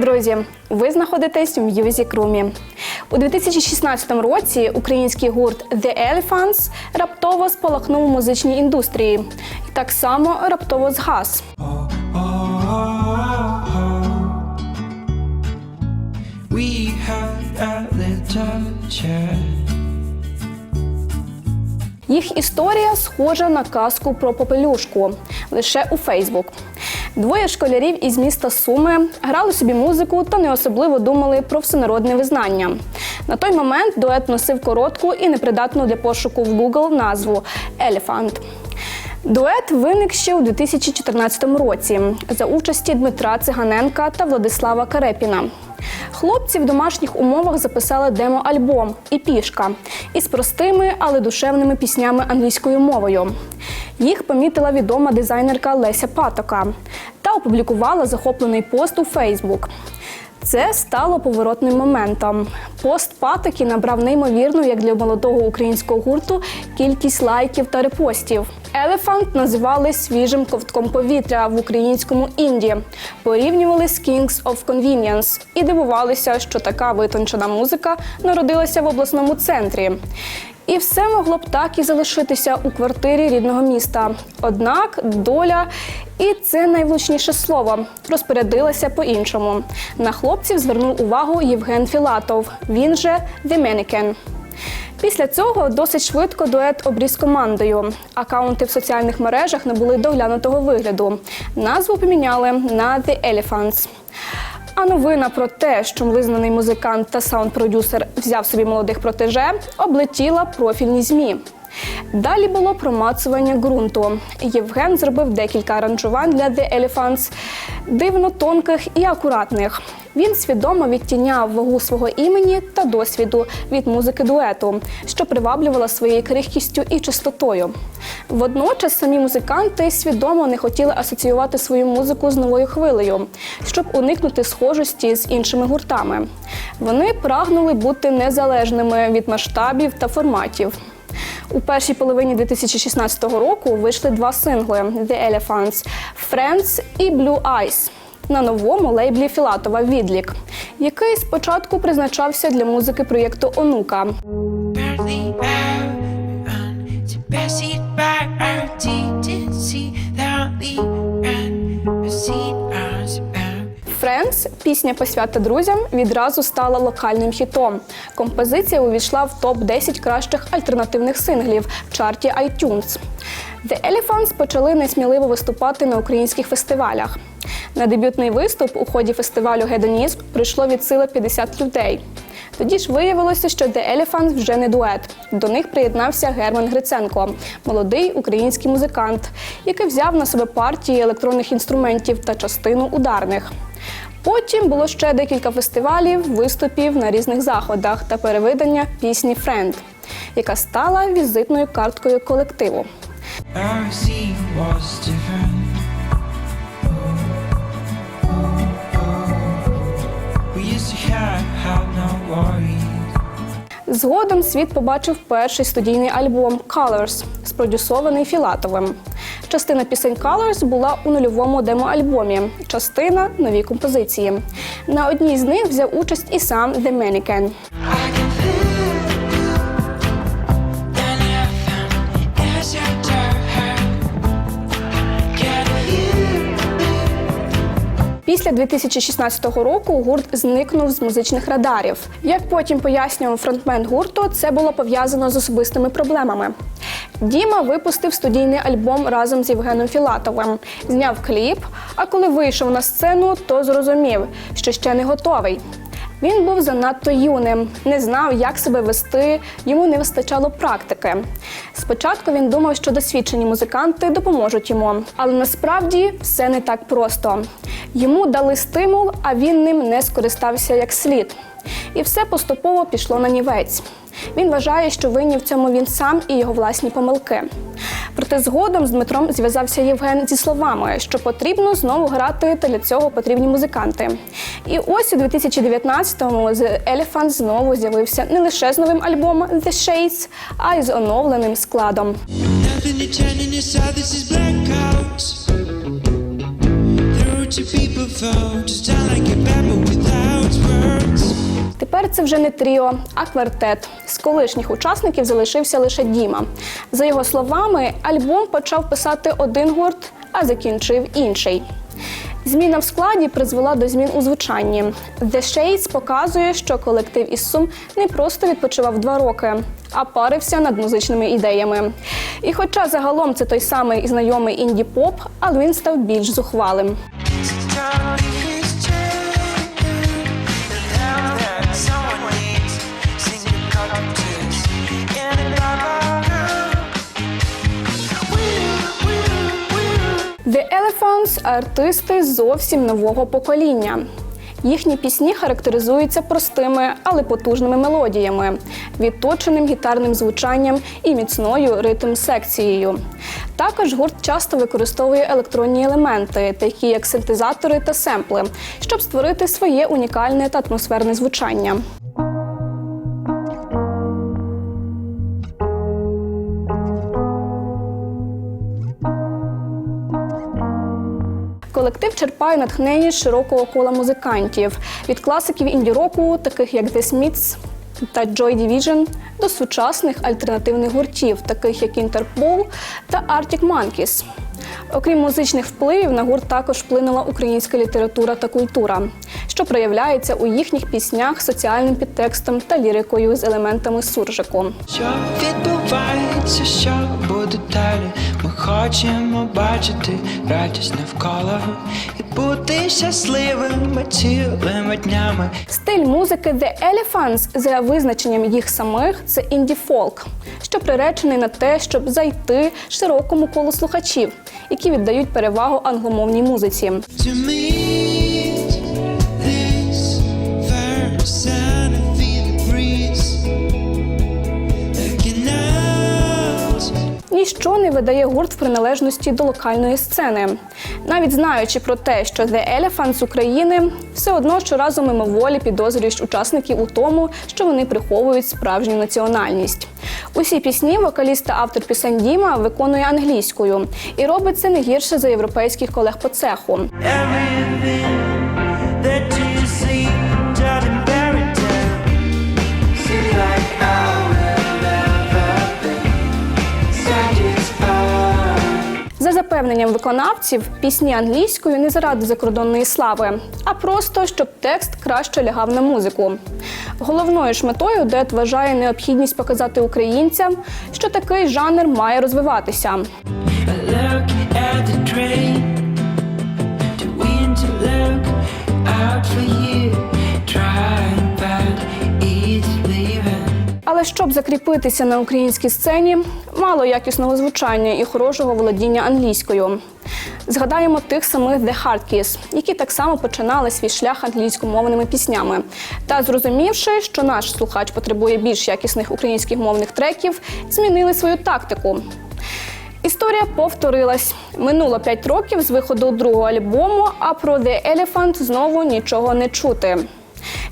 друзі! Ви знаходитесь в Music Room. У 2016 році український гурт The Elephants раптово спалахнув у музичній індустрії. І так само раптово згас. We have. Їх історія схожа на казку про попелюшку лише у Фейсбук. Двоє школярів із міста Суми грали собі музику та не особливо думали про всенародне визнання. На той момент дует носив коротку і непридатну для пошуку в Google назву Елефант. Дует виник ще у 2014 році за участі Дмитра Циганенка та Владислава Карепіна. Хлопці в домашніх умовах записали демо-альбом і пішка із простими, але душевними піснями англійською мовою. Їх помітила відома дизайнерка Леся Патока та опублікувала захоплений пост у Фейсбук. Це стало поворотним моментом. Пост Патоки набрав неймовірну, як для молодого українського гурту, кількість лайків та репостів. Елефант називали свіжим ковтком повітря в українському інді, порівнювали з Kings of Convenience і дивувалися, що така витончена музика народилася в обласному центрі. І все могло б так і залишитися у квартирі рідного міста. Однак доля, і це найвлучніше слово, розпорядилася по-іншому. На хлопців звернув увагу Євген Філатов. Він же The. Після цього досить швидко дует обріз командою. Акаунти в соціальних мережах набули доглянутого вигляду. Назву поміняли на The Elephants. А новина про те, що визнаний музикант та саунд-продюсер взяв собі молодих протеже, облетіла профільні змі. Далі було промацування ґрунту. Євген зробив декілька аранжувань для The Elephants, дивно тонких і акуратних. Він свідомо відтіняв вагу свого імені та досвіду від музики дуету, що приваблювала своєю крихкістю і чистотою. Водночас самі музиканти свідомо не хотіли асоціювати свою музику з новою хвилею, щоб уникнути схожості з іншими гуртами. Вони прагнули бути незалежними від масштабів та форматів. У першій половині 2016 року вийшли два сингли The Elephants Friends і Blue Eyes на новому лейблі Філатова Відлік, який спочатку призначався для музики проєкту Онука. Пісня посвята друзям, відразу стала локальним хітом. Композиція увійшла в топ 10 кращих альтернативних синглів в чарті iTunes. The Elephants почали несміливо виступати на українських фестивалях. На дебютний виступ у ході фестивалю Гедонізм прийшло від сили 50 людей. Тоді ж виявилося, що The Elephants вже не дует. До них приєднався Герман Гриценко, молодий український музикант, який взяв на себе партії електронних інструментів та частину ударних. Потім було ще декілька фестивалів, виступів на різних заходах та перевидання пісні Френд, яка стала візитною карткою колективу. Згодом світ побачив перший студійний альбом Colors, спродюсований Філатовим. Частина пісень Colors була у нульовому демо-альбомі, частина нові композиції. На одній з них взяв участь і сам The Mannequin. Після 2016 року гурт зникнув з музичних радарів. Як потім пояснював фронтмен гурту, це було пов'язано з особистими проблемами. Діма випустив студійний альбом разом з Євгеном Філатовим, зняв кліп. А коли вийшов на сцену, то зрозумів, що ще не готовий. Він був занадто юним, не знав, як себе вести, йому не вистачало практики. Спочатку він думав, що досвідчені музиканти допоможуть йому, але насправді все не так просто. Йому дали стимул, а він ним не скористався як слід. І все поступово пішло на нівець. Він вважає, що винні в цьому він сам і його власні помилки. Проте згодом з Дмитром зв'язався Євген зі словами, що потрібно знову грати, та для цього потрібні музиканти. І ось у 2019-му The Elephant знову з'явився не лише з новим альбомом The Shades, а й з оновленим складом. Nothing to turn in this out, this is blackouts. The roots це вже не тріо, а квартет. З колишніх учасників залишився лише Діма. За його словами, альбом почав писати один гурт, а закінчив інший. Зміна в складі призвела до змін у звучанні. The Shades показує, що колектив із Сум не просто відпочивав два роки, а парився над музичними ідеями. І хоча загалом це той самий знайомий інді-поп, але він став більш зухвалим. Elephants – артисти зовсім нового покоління. Їхні пісні характеризуються простими, але потужними мелодіями, відточеним гітарним звучанням і міцною ритм-секцією. Також гурт часто використовує електронні елементи, такі як синтезатори та семпли, щоб створити своє унікальне та атмосферне звучання. Колектив черпає натхнення з широкого кола музикантів від класиків інді-року, таких як The Smiths та Joy Division, до сучасних альтернативних гуртів, таких як Interpol та Arctic Monkeys. Окрім музичних впливів, на гурт також вплинула українська література та культура, що проявляється у їхніх піснях соціальним підтекстом та лірикою з елементами суржику. Що відбувається, що буде далі? Хочемо бачити радість навколо і бути щасливими цілими днями. Стиль музики The Elephants за визначенням їх самих це інді-фолк, що приречений на те, щоб зайти широкому колу слухачів, які віддають перевагу англомовній музиці. Ніщо не видає гурт в приналежності до локальної сцени. Навіть знаючи про те, що The Elephants з України, все одно щоразу мимоволі підозрюєш учасників у тому, що вони приховують справжню національність. Усі пісні вокаліст та автор пісень Діма виконує англійською і робить це не гірше за європейських колег по цеху. Everything За запевненням виконавців, пісні англійською не заради закордонної слави, а просто щоб текст краще лягав на музику. Головною ж метою Дет вважає необхідність показати українцям, що такий жанр має розвиватися. Out for you. Але щоб закріпитися на українській сцені, мало якісного звучання і хорошого володіння англійською. Згадаємо тих самих The Hardkiss, які так само починали свій шлях англійськомовними піснями. Та зрозумівши, що наш слухач потребує більш якісних українських мовних треків, змінили свою тактику. Історія повторилась. Минуло 5 років з виходу другого альбому, а про The Elephant знову нічого не чути.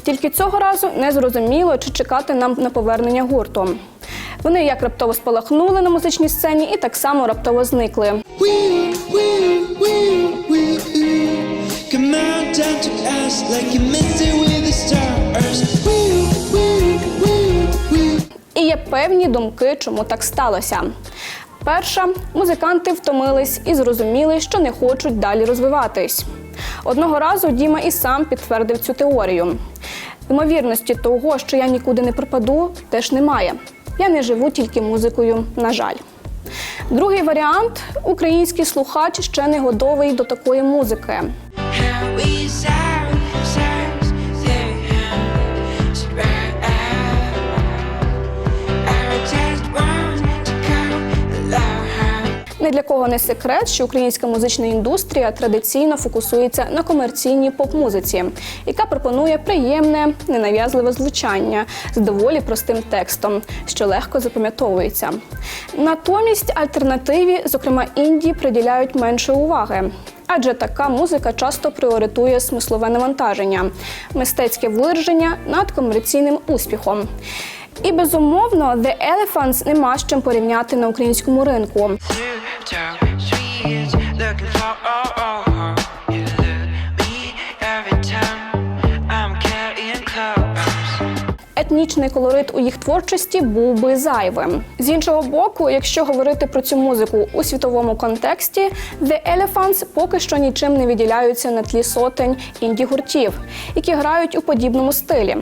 Тільки цього разу не зрозуміло, чи чекати нам на повернення гурту. Вони як раптово спалахнули на музичній сцені і так само раптово зникли. І є певні думки, чому так сталося. Перша, музиканти втомились і зрозуміли, що не хочуть далі розвиватись. Одного разу Діма і сам підтвердив цю теорію. Ймовірності того, що я нікуди не пропаду, теж немає. Я не живу тільки музикою, на жаль. Другий варіант український слухач ще не готовий до такої музики. Не для кого не секрет, що українська музична індустрія традиційно фокусується на комерційній поп-музиці, яка пропонує приємне, ненав'язливе звучання з доволі простим текстом, що легко запам'ятовується. Натомість альтернативі, зокрема інді, приділяють менше уваги. Адже така музика часто пріоритує смислове навантаження, мистецьке вираження над комерційним успіхом. І безумовно, The Elephants нема з чим порівняти на українському ринку. Talk oh oh oh. Етнічний колорит у їх творчості був би зайвим. З іншого боку, якщо говорити про цю музику у світовому контексті, The Elephants поки що нічим не виділяються на тлі сотень інді-гуртів, які грають у подібному стилі.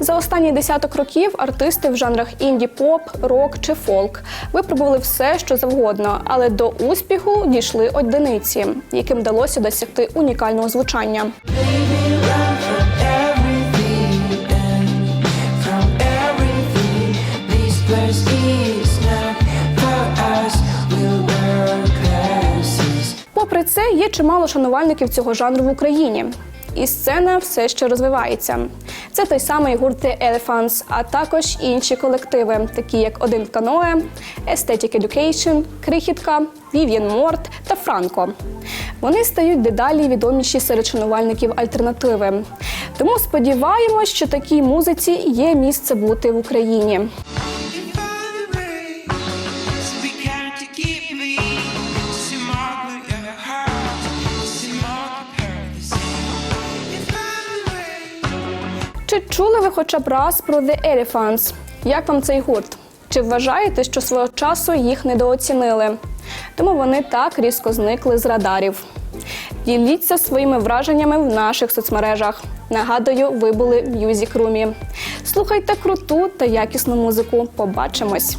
За останні десяток років артисти в жанрах інді-поп, рок чи фолк випробували все, що завгодно, але до успіху дійшли одиниці, яким вдалося досягти унікального звучання. Попри це, є чимало шанувальників цього жанру в Україні. І сцена все ще розвивається. Це той самий гурт The Elephants, а також інші колективи, такі як Один каное, Aesthetic Education, Крихітка, Vivian Морт та Франко. Вони стають дедалі відоміші серед шанувальників альтернативи. Тому сподіваємось, що такій музиці є місце бути в Україні. Чули хоча б раз про The Elephants? Як вам цей гурт? Чи вважаєте, що свого часу їх недооцінили? Тому вони так різко зникли з радарів. Діліться своїми враженнями в наших соцмережах. Нагадую, ви були в Room. Слухайте круту та якісну музику. Побачимось!